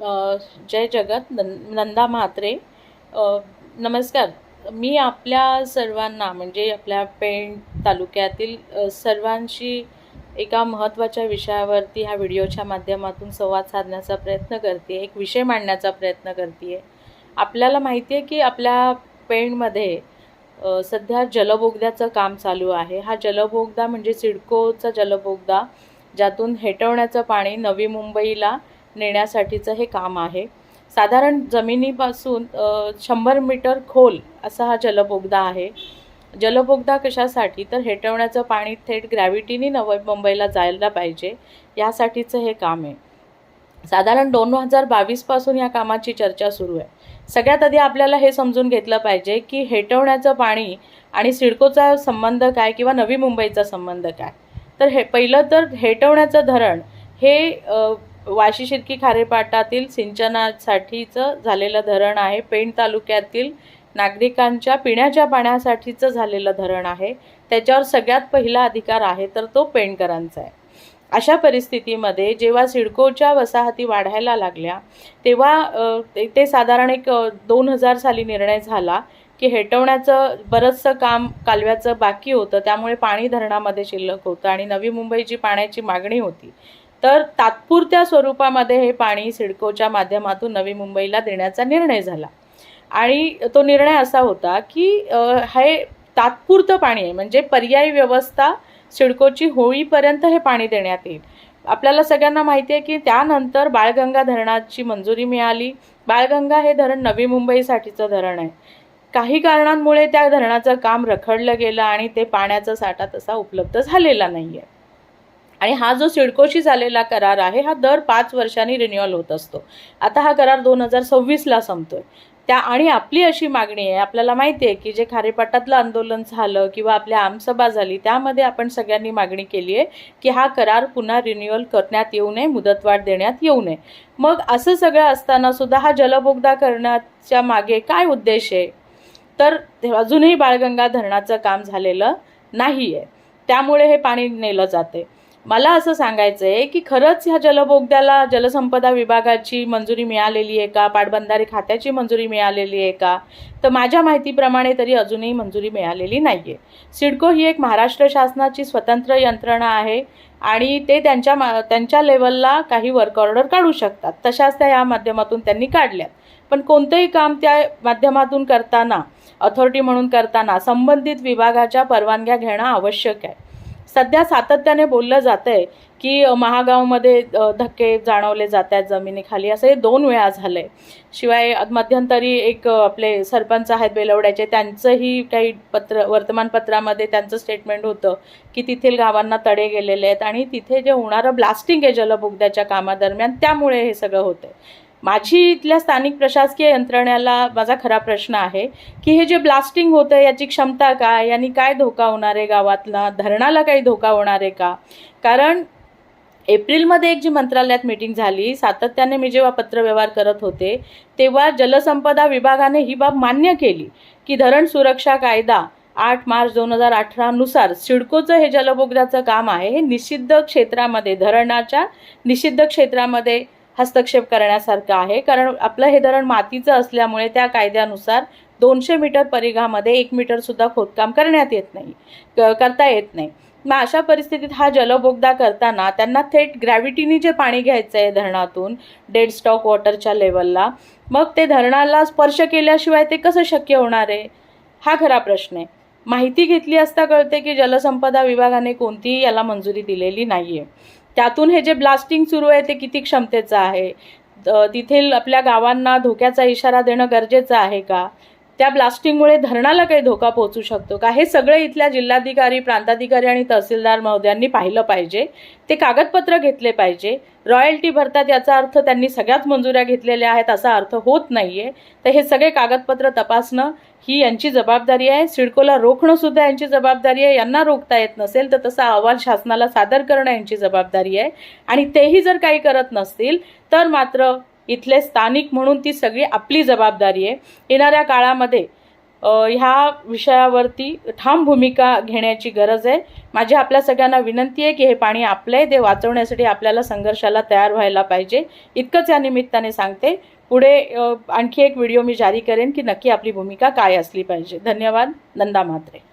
जय जगत नं नंदा म्हात्रे. नमस्कार. मी आपल्या सर्वांना म्हणजे आपल्या पेण तालुक्यातील सर्वांशी एका महत्त्वाच्या विषयावरती ह्या व्हिडिओच्या माध्यमातून संवाद साधण्याचा प्रयत्न करते एक विषय मांडण्याचा प्रयत्न करते. आपल्याला माहिती आहे की आपल्या पेणमध्ये सध्या जलबोगद्याचं काम चालू आहे. हा जलबोगदा म्हणजे सिडकोचा जलबोगदा ज्यातून हेटवण्याचं पाणी नवी मुंबईला नेण्यासाठीचं हे काम आहे. साधारण जमिनीपासून शंभर मीटर खोल असा हा जलबोगदा आहे. जलबोगदा कशासाठी? तर हेटवण्याचं पाणी थेट ग्रॅव्हिटीने नवी मुंबईला जायला पाहिजे. यासाठीचं हे काम आहे. साधारण दोन हजार बावीसपासून या कामाची चर्चा सुरू आहे. सगळ्यात आधी आपल्याला हे समजून घेतलं पाहिजे की हेटवण्याचं पाणी आणि सिडकोचा संबंध काय किंवा नवी मुंबईचा संबंध काय? तर हे पहिलं तर हेटवण्याचं धरण हे वाशी शिर्की खारेपाटातील सिंचनासाठीचं झालेलं धरण आहे. पेण तालुक्यातील नागरिकांच्या पिण्याच्या पाण्यासाठीचं झालेलं धरण आहे. त्याच्यावर सगळ्यात पहिला अधिकार आहे तर तो पेणकरांचा आहे. अशा परिस्थितीमध्ये जेव्हा सिडकोच्या वसाहती वाढायला लागल्या तेव्हा ते साधारण एक दोन हजार साली निर्णय झाला की हेटवण्याचं बरंचसं काम कालव्याचं बाकी होतं. त्यामुळे पाणी धरणामध्ये शिल्लक होतं आणि नवी मुंबईची पाण्याची मागणी होती. तर तात्पुरत्या स्वरूपामध्ये हे पाणी सिडकोच्या माध्यमातून नवी मुंबईला देण्याचा निर्णय झाला. आणि तो निर्णय असा होता की हे तात्पुरतं पाणी आहे म्हणजे पर्यायी व्यवस्था सिडकोची होईपर्यंत हे पाणी देण्यात येईल. आपल्याला सगळ्यांना माहिती आहे की त्यानंतर बाळगंगा धरणाची मंजुरी मिळाली. बाळगंगा हे धरण नवी मुंबईसाठीचं धरण आहे. काही कारणांमुळे त्या धरणाचं काम रखडलं गेलं आणि ते पाण्याचा साठा तसा उपलब्ध झालेला नाही आहे आणि हा जो सिडकोशी झालेला करार आहे हा दर पाच वर्षांनी रिन्युअल होत असतो. आता हा करार दोन हजार सव्वीसला संपतोय. त्या आणि आपली अशी मागणी आहे आपल्याला माहिती आहे की जे खारेपाटातलं आंदोलन झालं किंवा आपल्या आमसभा झाली त्यामध्ये आपण सगळ्यांनी मागणी केली आहे की हा करार पुन्हा रिन्युअल करण्यात येऊ नये मुदतवाढ देण्यात येऊ नये. मग असं सगळं असताना सुद्धा हा जलबोगदा करण्याच्या मागे काय उद्देश आहे? तर ते अजूनही बाळगंगा धरणाचं काम झालेलं नाही आहे त्यामुळे हे पाणी नेलं जाते. मला असं सांगायचं आहे की खरंच ह्या जलबोगद्याला जलसंपदा विभागाची मंजुरी मिळालेली आहे का? पाटबंधारे खात्याची मंजुरी मिळालेली आहे का? तर माझ्या माहितीप्रमाणे तरी अजूनही मंजुरी मिळालेली नाही आहे सिडको ही एक महाराष्ट्र शासनाची स्वतंत्र यंत्रणा आहे आणि ते त्यांच्या मा त्यांच्या लेवलला काही वर्क ऑर्डर काढू शकतात. तशाच त्या या माध्यमातून त्यांनी काढल्यात. पण कोणतंही काम त्या माध्यमातून करताना अथॉरिटी म्हणून करताना संबंधित विभागाच्या परवानग्या घेणं आवश्यक आहे. सध्या सातत्याने बोललं जातं आहे की महागावमध्ये धक्के जाणवले जात आहेत जमिनीखाली. असं हे दोन वेळा झालं आहे शिवाय मध्यंतरी एक आपले सरपंच आहेत बेलवड्याचे त्यांचंही काही पत्र वर्तमानपत्रामध्ये त्यांचं स्टेटमेंट होतं की तेथील गावांना तडे गेलेले आहेत आणि तिथे जे होणारं ब्लास्टिंग आहे जलबुगद्याच्या कामादरम्यान त्यामुळे हे सगळं होतं आहे माझी इथल्या स्थानिक प्रशासकीय यंत्रणेला माझा खरा प्रश्न आहे की हे जे ब्लास्टिंग होतं याची क्षमता काय? यांनी काय धोका होणार आहे गावातला? धरणाला काही धोका होणार आहे का? कारण एप्रिलमध्ये एक जी मंत्रालयात मीटिंग झाली सातत्याने मी जेव्हा पत्रव्यवहार करत होते तेव्हा जलसंपदा विभागाने ही बाब मान्य केली की धरण सुरक्षा कायदा आठ मार्च दोन हजार अठरानुसार सिडकोचं हे जलबोगद्याचं काम आहे हे निषिद्ध क्षेत्रामध्ये धरणाच्या निषिद्ध क्षेत्रामध्ये हस्तक्षेप करण्यासारखं आहे. कारण आपलं हे धरण मातीचं असल्यामुळे त्या कायद्यानुसार दोनशे मीटर परिघामध्ये एक मीटरसुद्धा खोदकाम करण्यात येत नाही क- करता येत नाही. मग अशा परिस्थितीत हा जलबोगदा करताना त्यांना थेट ग्रॅव्हिटीने जे पाणी घ्यायचं आहे धरणातून डेड स्टॉक वॉटरच्या लेवलला मग ते धरणाला स्पर्श केल्याशिवाय ते कसं शक्य होणार आहे? हा खरा प्रश्न आहे. माहिती घेतली असता कळते की जलसंपदा विभागाने कोणतीही याला मंजुरी दिलेली नाही आहे त्यातून हे जे ब्लास्टिंग सुरू आहे ते किती क्षमतेचं आहे? अ, तिथील आपल्या गावांना धोक्याचा इशारा देणं गरजेचं आहे का? त्या ब्लास्टिंगमुळे धरणाला काही धोका पोहोचू शकतो का? हे सगळे इथल्या जिल्हाधिकारी प्रांताधिकारी आणि तहसीलदार महोदयांनी पाहिलं पाहिजे. ते कागदपत्र घेतले पाहिजे. रॉयल्टी भरतात याचा अर्थ त्यांनी सगळ्याच मंजुऱ्या घेतलेल्या आहेत असा अर्थ होत नाही आहे तर हे सगळे कागदपत्र तपासणं ही यांची जबाबदारी आहे. सिडकोला रोखणं सुद्धा यांची जबाबदारी आहे. यांना रोखता येत नसेल तर तसा अहवाल शासनाला सादर करणं यांची जबाबदारी आहे. आणि तेही जर काही करत नसतील तर मात्र इथले स्थानिक म्हणून ती सगळी आपली जबाबदारी आहे. येणाऱ्या काळामध्ये ह्या विषयावरती ठाम भूमिका घेण्याची गरज आहे. माझी आपल्या सगळ्यांना विनंती आहे की हे पाणी आपलं आहे ते वाचवण्यासाठी आपल्याला संघर्षाला तयार व्हायला पाहिजे. इतकंच या निमित्ताने सांगते. पुढे आणखी एक व्हिडिओ मी जारी करेन की नक्की आपली भूमिका काय असली पाहिजे. धन्यवाद. नंदा म्हात्रे.